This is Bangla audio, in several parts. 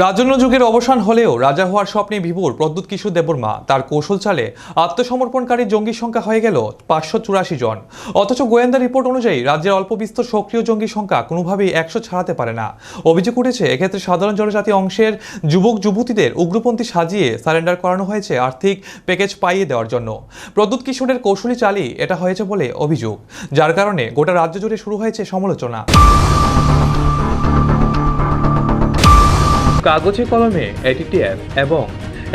রাজন্য যুগের অবসান হলেও রাজা হওয়ার স্বপ্নে বিভোর প্রদ্যুৎ কিশোর দেববর্মা তার কৌশল চালে আত্মসমর্পণকারী জঙ্গির সংখ্যা হয়ে গেল পাঁচশো চুরাশি জন। অথচ গোয়েন্দা রিপোর্ট অনুযায়ী রাজ্যের অল্প বিস্তর সক্রিয় জঙ্গির সংখ্যা কোনোভাবেই একশো ছাড়াতে পারে না। অভিযোগ উঠেছে, এক্ষেত্রে সাধারণ জনজাতি অংশের যুবক যুবতীদের উগ্রপন্থী সাজিয়ে সারেন্ডার করানো হয়েছে আর্থিক প্যাকেজ পাইয়ে দেওয়ার জন্য। প্রদ্যুৎ কিশোরের কৌশলী চালই এটা হয়েছে বলে অভিযোগ, যার কারণে গোটা রাজ্য জুড়ে শুরু হয়েছে সমালোচনা। কাগজে কলমে এটিটিএফ এবং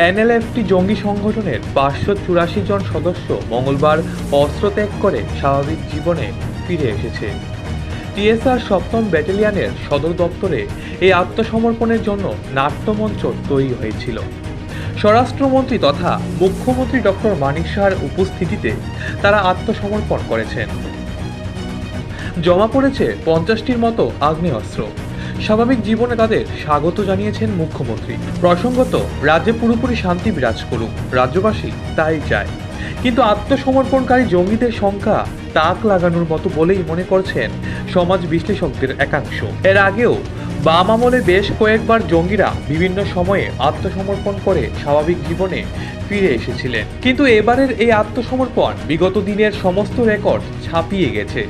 এনএলএফটি জঙ্গি সংগঠনের পাঁচশো চুরাশি জন সদস্য মঙ্গলবার অস্ত্র ত্যাগ করে স্বাভাবিক জীবনে ফিরে এসেছে। টিএসআর সপ্তম ব্যাটালিয়নের সদর দপ্তরে এই আত্মসমর্পণের জন্য নাট্যমঞ্চ তৈরি হয়েছিল। স্বরাষ্ট্রমন্ত্রী তথা মুখ্যমন্ত্রী ডক্টর মানিক সাহার উপস্থিতিতে তারা আত্মসমর্পণ করেছেন। জমা পড়েছে পঞ্চাশটির মতো আগ্নেয়াস্ত্র। স্বাভাবিক জীবনে তাদের স্বাগত জানিয়েছেন মুখ্যমন্ত্রী। প্রসঙ্গত, রাজ্যে পুরোপুরি শান্তি বিরাজ করুক, রাজ্যবাসী তাই চায়। কিন্তু আত্মসমর্পণকারী জঙ্গিদের সংখ্যা তাক লাগানোর মতো বলেই মনে করছেন সমাজ বিশ্লেষকদের একাংশ। এর আগেও বাম আমলে বেশ কয়েকবার জঙ্গিরা বিভিন্ন সময়ে আত্মসমর্পণ করে স্বাভাবিক জীবনে ফিরে এসেছিলেন। কিন্তু এবারের এই আত্মসমর্পণ বিগত দিনের সমস্ত রেকর্ড ছাপিয়ে গেছে।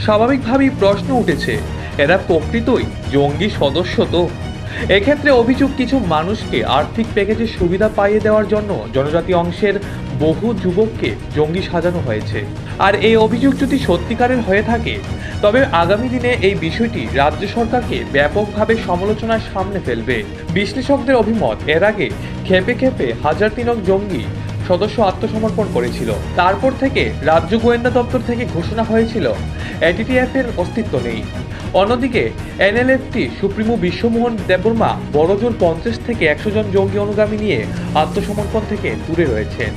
স্বাভাবিকভাবেই প্রশ্ন উঠেছে এরা প্রকৃতই জঙ্গি সদস্য তো। এক্ষেত্রে অভিযোগ কিছু মানুষকে আর্থিক প্যাকেজের সুবিধা পাইয়ে দেওয়ার জন্য জনজাতি অংশের বহু যুবককে জঙ্গি সাজানো হয়েছে। আর এই অভিযোগ যদি সত্যিকারের হয়ে থাকে, তবে আগামী দিনে এই বিষয়টি রাজ্য সরকারকে ব্যাপকভাবে সমালোচনার সামনে ফেলবে। বিশ্লেষকদের অভিমত, এর আগে খেপে খেপে হাজার তিনক জঙ্গি সদস্য আত্মসমর্পণ করেছিল। তারপর থেকে রাজ্য গোয়েন্দা দপ্তর থেকে ঘোষণা হয়েছিল এটিটিএফ এর অস্তিত্ব নেই। অন্যদিকে, এনএলএফটি সুপ্রিমো বিশ্বমোহন দেববর্মা বড়জোর পঞ্চাশ থেকে একশো জন জঙ্গি অনুগামী নিয়ে আত্মসমর্পণ থেকে দূরে রয়েছেন।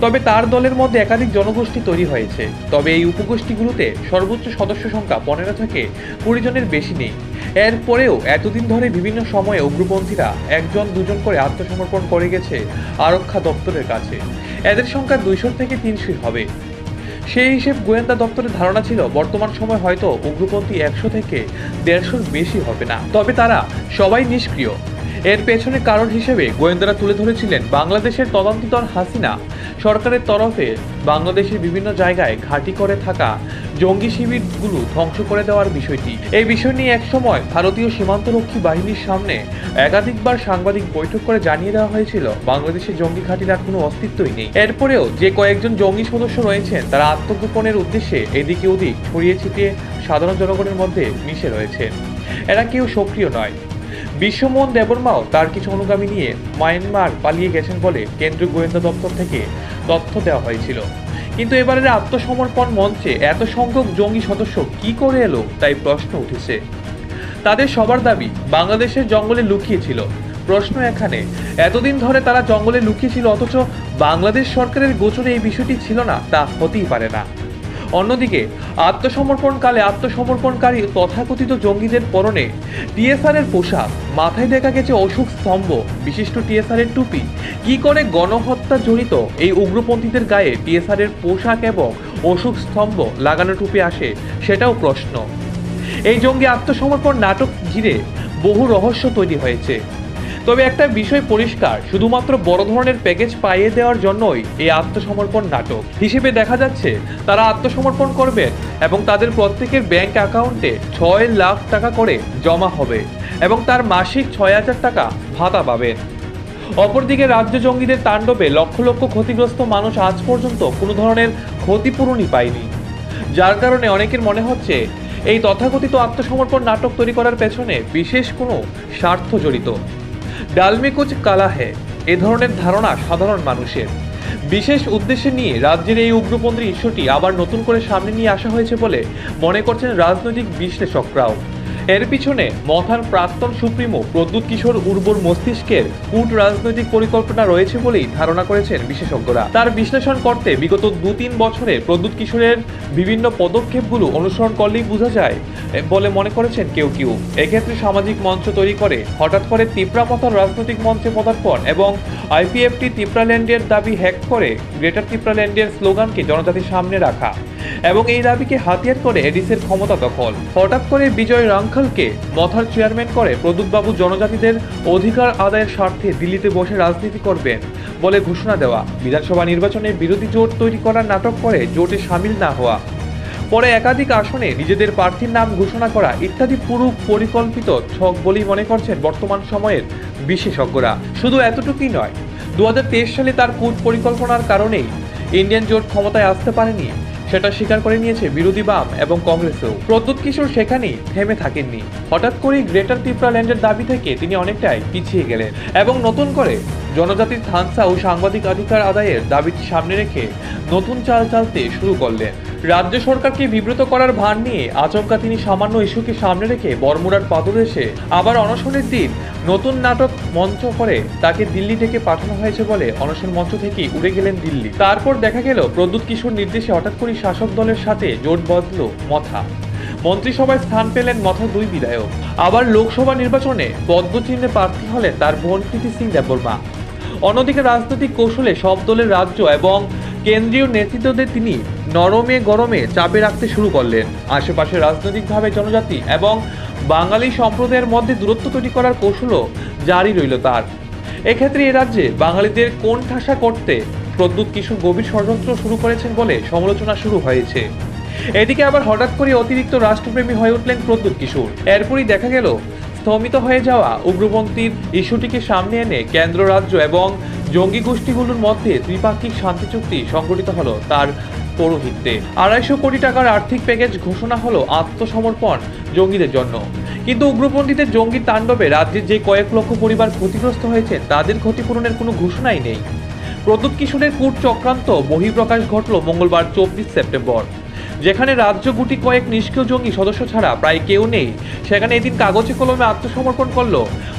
তবে তার দলের মধ্যে একাধিক জনগোষ্ঠী তৈরি হয়েছে। তবে এই উপগোষ্ঠীগুলোতে সর্বোচ্চ সদস্য সংখ্যা পনেরো থেকে কুড়ি জনের বেশি নেই। এরপরেও এতদিন ধরে বিভিন্ন সময়ে উগ্রপন্থীরা একজন দুজন করে আত্মসমর্পণ করে গেছে আরক্ষা দপ্তরের কাছে। এদের সংখ্যা দুইশো থেকে তিনশোই হবে। সেই হিসেব গোয়েন্দা দপ্তরের ধারণা ছিল, বর্তমান সময় হয়তো উগ্রপন্থী একশো থেকে দেড়শোর বেশি হবে না। তবে তারা সবাই নিষ্ক্রিয়। এর পেছনে কারণ হিসেবে গোয়েন্দারা তুলে ধরেছিলেন বাংলাদেশের তদন্তিতর হাসিনা সরকারের তরফে বাংলাদেশের বিভিন্ন জায়গায় ঘাঁটি করে থাকা জঙ্গি শিবিরগুলো ধ্বংস করে দেওয়ার বিষয়টি। এই বিষয় নিয়ে একসময় ভারতীয় সীমান্তরক্ষী বাহিনীর সামনে একাধিকবার সাংবাদিক বৈঠক করে জানিয়ে দেওয়া হয়েছিল বাংলাদেশের জঙ্গি ঘাঁটির আর কোনো অস্তিত্বই নেই। এরপরেও যে কয়েকজন জঙ্গি সদস্য রয়েছেন, তারা আত্মগোপনের উদ্দেশ্যে এদিকে ওদিক ছড়িয়ে ছিটিয়ে সাধারণ জনগণের মধ্যে মিশে রয়েছে এরা কেউ সক্রিয় নয়। বিশ্বমোহন দেববর্মাও তার কিছু অনুগামী নিয়ে মায়ানমার পালিয়ে গেছেন বলে কেন্দ্রীয় গোয়েন্দা দপ্তর থেকে তথ্য দেওয়া হয়েছিল। কিন্তু এবারের আত্মসমর্পণ মঞ্চে এত সংখ্যক জঙ্গি সদস্য কি করে এলো, তাই প্রশ্ন উঠেছে। তাদের সবার দাবি, বাংলাদেশের জঙ্গলে লুকিয়েছিল প্রশ্ন এখানে, এতদিন ধরে তারা জঙ্গলে লুকিয়েছিল অথচ বাংলাদেশ সরকারের গোচরে এই বিষয়টি ছিল না, তা হতেই পারে না। অন্যদিকে, আত্মসমর্পণকালে আত্মসমর্পণকারী তথাকথিত জঙ্গিদের পরনে টিএসআর এর পোশাক, মাথায় দেখা গেছে অশোক স্তম্ভ, বিশিষ্ট টিএসআর এর টুপি। কি করে গণহত্যা জড়িত এই উগ্রপন্থীদের গায়ে টিএসআর এর পোশাক এবং অশোক স্তম্ভ লাগানো টুপি আসে, সেটাও প্রশ্ন। এই জঙ্গি আত্মসমর্পণ নাটক ঘিরে বহু রহস্য তৈরি হয়েছে। তবে একটা বিষয় পরিষ্কার, শুধুমাত্র বড় ধরনের প্যাকেজ পাইয়ে দেওয়ার জন্যই এই আত্মসমর্পণ নাটক। হিসেবে দেখা যাচ্ছে, তারা আত্মসমর্পণ করবেন এবং তাদের প্রত্যেকের ব্যাংক অ্যাকাউন্টে ছয় লাখ টাকা করে জমা হবে এবং তার মাসিক ছয় হাজার টাকা ভাতা পাবেন। অপরদিকে রাজ্য জঙ্গিদের তাণ্ডবে লক্ষ লক্ষ ক্ষতিগ্রস্ত মানুষ আজ পর্যন্ত কোনো ধরনের ক্ষতিপূরণই পায়নি। যার কারণে অনেকের মনে হচ্ছে, এই তথাকথিত আত্মসমর্পণ নাটক তৈরি করার পেছনে বিশেষ কোনো স্বার্থ জড়িত। ডালমে কুচ কালা হে, এ ধরনের ধারণা সাধারণ মানুষের। বিশেষ উদ্দেশ্যে নিয়ে রাজ্যের এই উগ্রপন্থী ইস্যুটি আবার নতুন করে সামনে নিয়ে আসা হয়েছে বলে মনে করছেন রাজনৈতিক বিশ্লেষকরাও। এর পিছনে মথার প্রাক্তন সুপ্রিমো প্রদ্যুৎ কিশোর উর্বর মস্তিষ্কের কূট রাজনৈতিক পরিকল্পনা রয়েছে বলেই ধারণা করেছেন বিশেষজ্ঞরা। তার বিশ্লেষণ করতে বিগত দু তিন বছরে প্রদ্যুৎ কিশোরের বিভিন্ন পদক্ষেপগুলো অনুসরণ করলেই বোঝা যায় বলে মনে করেছেন কেউ কেউ। এক্ষেত্রে সামাজিক মঞ্চ তৈরি করে, হঠাৎ করে তিপ্রা পথার রাজনৈতিক মঞ্চে পদার্পণ এবং আইপিএফটি তিপ্রাল্যান্ডের দাবি হ্যাক করে গ্রেটার তিপ্রাল্যান্ডের স্লোগানকে জনজাতির সামনে রাখা এবং এই দাবিকে হাতিয়ার করে এডিসের ক্ষমতা দখল। হঠাৎ করে বিজয় রাঙ্খালকে মথার চেয়ারম্যান করে প্রদূতবাবু জনজাতিদের অধিকার আদায়ের স্বার্থে দিল্লিতে বসে রাজনীতি করবেন বলে ঘোষণা দেওয়া। বিধানসভা নির্বাচনে বিরোধী জোট তৈরি করার নাটক করে জোটে সামিল না হওয়া। পরে একাধিক আসনে নিজেদের প্রার্থীর নাম ঘোষণা করা ইত্যাদি পুরো পরিকল্পিত ছক বলেই মনে করছেন বর্তমান সময়ের বিশেষজ্ঞরা। শুধু এতটুকুই নয় দু সালে তার কূট পরিকল্পনার কারণেই ইন্ডিয়ান জোট ক্ষমতায় আসতে পারেনি সেটা স্বীকার করে নিয়েছে বিরোধী বাম এবং কংগ্রেসও। প্রদ্যুৎ কিশোর সেখানেই থেমে থাকেননি। হঠাৎ করেই গ্রেটার ত্রিপুরা ল্যান্ডের দাবি থেকে তিনি অনেকটাই পিছিয়ে গেলেন এবং নতুন করে জনজাতির থানসা ও সাংবাদিক অধিকার আদায়ের দাবিটি সামনে রেখে নতুন চাল চালতে শুরু করলেন। রাজ্য সরকারকে বিব্রত করার ভার নিয়ে আচমকা তিনি সামান্য ইস্যুকে সামনে রেখে বর্মুরার পাদদেশে আবার অনশনের দিন নতুন নাটক মঞ্চ করে তাকে দিল্লি থেকে পাঠানো হয়েছে বলে অনশন মঞ্চ থেকেই উড়ে গেলেন দিল্লি। তারপর দেখা গেল প্রদ্যুৎ কিশোর নির্দেশে হঠাৎ করে শাসক দলের সাথে জোট বদল মথা। মন্ত্রিসভায় স্থান পেলেন মথা দুই বিধায়ক। আবার লোকসভা নির্বাচনে পদ্মচিহ্নে প্রার্থী হলেন তার বোন প্রীতি সিং দেববর্মা। অন্যদিকে রাজনৈতিক কৌশলে সব দলের রাজ্য এবং কেন্দ্রীয় নেতৃত্বদের তিনি নরমে গরমে চাপে রাখতে শুরু করলেন। আশেপাশে রাজনৈতিকভাবে জনজাতি এবং বাঙালি সম্প্রদায়ের মধ্যে দূরত্ব তৈরি করার কৌশলও জারি রইল তার। এক্ষেত্রে এ রাজ্যে বাঙালিদের কোন ঠাসা করতে প্রদ্যুৎ কিশোর গভীর ষড়যন্ত্র শুরু করেছেন বলে সমালোচনা শুরু হয়েছে। এদিকে আবার হঠাৎ করে অতিরিক্ত রাষ্ট্রপ্রেমী হয়ে উঠলেন প্রদ্যুৎ কিশোর। এরপরই দেখা গেল স্থমিত হয়ে যাওয়া উগ্রপন্থীর ইস্যুটিকে সামনে এনে কেন্দ্র, রাজ্য এবং জঙ্গি গোষ্ঠীগুলোর মধ্যে ত্রিপাক্ষিক শান্তি চুক্তি সংগঠিত হলো তার পৌরোহিত্যে। আড়াইশো কোটি টাকার আর্থিক প্যাকেজ ঘোষণা হলো আত্মসমর্পণ জঙ্গিদের জন্য। কিন্তু উগ্রপন্থীদের জঙ্গি তাণ্ডবে রাজ্যের যে কয়েক লক্ষ পরিবার ক্ষতিগ্রস্ত হয়েছে, তাদের ক্ষতিপূরণের কোনো ঘোষণাই নেই। প্রদ্যুৎ কিশোরের কূট চক্রান্ত বহিঃপ্রকাশ ঘটল মঙ্গলবার চব্বিশ সেপ্টেম্বর। যেখানে রাজ্য গুটি কয়েক নিষ্ক্রিয় জঙ্গি সদস্য ছাড়া প্রায় কেউ নেই। সেখানে এদিন কাগজে কলমে আত্মসমর্পণ করল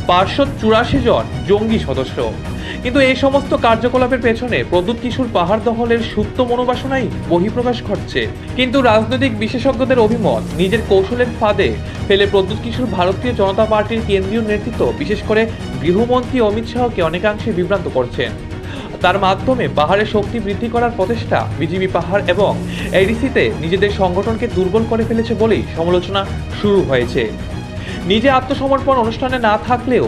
পাঁচশো চুরাশি জন জঙ্গি সদস্য। কিন্তু এই সমস্ত কার্যকলাপের পেছনে প্রদ্যুৎ কিশোর পাহাড় দখলের সুপ্ত মনোবাসনাই বহিঃপ্রকাশ ঘটছে। কিন্তু রাজনৈতিক বিশেষজ্ঞদের অভিমত, নিজের কৌশলের ফাঁদে ফেলে প্রদ্যুৎ কিশোর ভারতীয় জনতা পার্টির কেন্দ্রীয় নেতৃত্ব, বিশেষ করে গৃহমন্ত্রী অমিত শাহকে অনেকাংশে বিভ্রান্ত করছেন। তার মাধ্যমে পাহাড়ের শক্তি বৃদ্ধি করার প্রচেষ্টা বিজিবি পাহাড় এবং এডিসিতে নিজেদের সংগঠনকে দুর্বল করে ফেলেছে বলেই সমালোচনা শুরু হয়েছে। নিজে আত্মসমর্পণ অনুষ্ঠানে না থাকলেও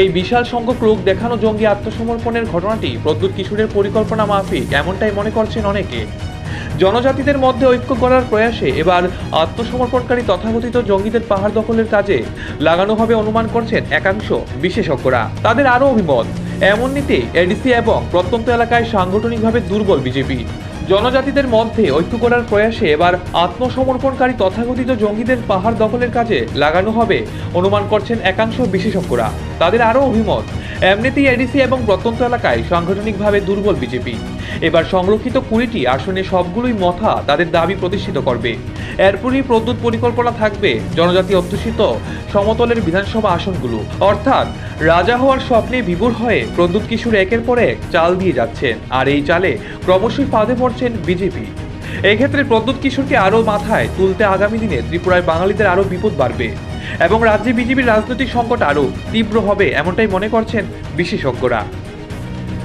এই বিশাল সংখ্যক লোক দেখানো জঙ্গি আত্মসমর্পণের ঘটনাটি প্রদ্যুৎ কিশোরের পরিকল্পনা মাফিক এমনটাই মনে করছেন অনেকে। জনজাতিদের মধ্যে ঐক্য করার প্রয়াসে এবার আত্মসমর্পণকারী তথাকথিত জঙ্গিদের পাহাড় দখলের কাজে লাগানো হবে অনুমান করছেন একাংশ বিশেষজ্ঞরা। তাদের আরও অভিমত, এমন নীতি এডিসি এবং প্রত্যন্ত এলাকায় সাংগঠনিকভাবে দুর্বল বিজেপি। জনজাতিদের মধ্যে ঐক্য করার প্রয়াসে এবার আত্মসমর্পণকারী তথাকথিত জঙ্গিদের পাহাড় দখলের কাজে লাগানো হবে অনুমান করছেন একাংশ বিশেষজ্ঞরা। তাদের আরও অভিমত, এমনিতেই এডিসি এবং প্রত্যন্ত এলাকায় সাংগঠনিকভাবে দুর্বল বিজেপি। এবার সংরক্ষিত কুড়িটি আসনে সবগুলোই মথা তাদের দাবি প্রতিষ্ঠিত করবে। এরপরই প্রদ্যুৎ পরিকল্পনা থাকবে জনজাতি অধ্যুষিত সমতলের বিধানসভা আসনগুলো। অর্থাৎ রাজা হওয়ার স্বপ্নে বিভোর হয়ে প্রদ্যুৎ কিশোর একের পর এক চাল দিয়ে যাচ্ছেন, আর এই চালে ক্রমশই ফাঁদে পড়ছেন বিজেপি। এক্ষেত্রে প্রদ্যুৎ কিশোরকে আরও মাথায় তুলতে আগামী দিনে ত্রিপুরায় বাঙালিদের আরও বিপদ বাড়বে এবং রাজ্যে বিজেপির রাজনৈতিক সংকট আরও তীব্র হবে এমনটাই মনে করছেন বিশেষজ্ঞরা।